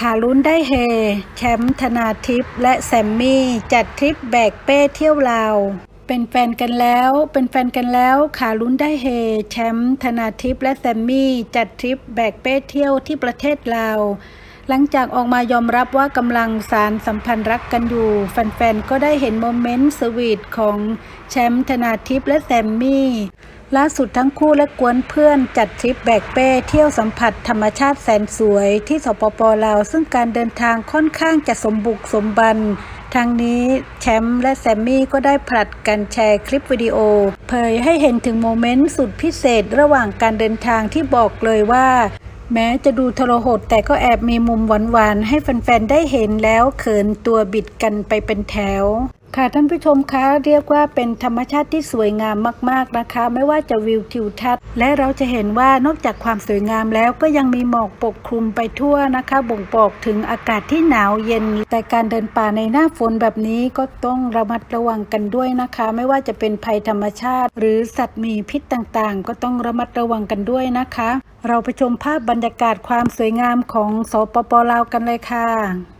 ขาลุ้นได้เฮ แชมป์ธนาทิพย์และแซมมี่ จัดทริปแบกเป้เที่ยวลาวเป็นแฟนกันแล้ว เป็นแฟนกันแล้วขาลุ้นได้เฮ แชมป์ธนาทิพย์และแซมมี่ จัดทริปแบกเป้เที่ยวที่ประเทศลาว หลังจากออกมายอมรับว่ากำลังสารสัมพันธ์รักกันอยู่ แฟนๆ ก็ได้เห็นโมเมนต์สวีทของแชมป์ธนาทิพย์และแซมมี่ล่าสุดทั้งคู่และกวนเพื่อนจัดทริปแบกเป้เที่ยวสัมผัสธรรมชาติแสนสวยที่สปปลาว ซึ่งการเดินทางค่อนข้างจะสมบุกสมบันทางนี้แชมป์และแซมมี่ก็ได้ผลัดกันแชร์คลิปวิดีโอ เผยให้เห็นถึงโมเมนต์สุดพิเศษระหว่างการเดินทางที่บอกเลยว่า แม้จะดูทรหดแต่ก็แอบมีมุมหวานๆ ให้แฟนๆ ได้เห็นแล้วเขินตัวบิดกันไปเป็นแถว ค่ะท่านผู้ชมคะเรียกว่าเป็นธรรมชาติที่สวยงามมากๆนะคะ ไม่ว่าจะวิวทิวทัศน์ และเราจะเห็นว่านอกจากความสวยงามแล้วก็ยังมีหมอกปกคลุมไปทั่วนะคะ บ่งบอกถึงอากาศที่หนาวเย็น แต่การเดินป่าในหน้าฝนแบบนี้ก็ต้องระมัดระวังกันด้วยนะคะ ไม่ว่าจะเป็นภัยธรรมชาติ หรือสัตว์มีพิษต่างๆ ก็ต้องระมัดระวังกันด้วยนะคะ เราไปชมภาพบรรยากาศความสวยงามของสปปลาวกันเลยค่ะ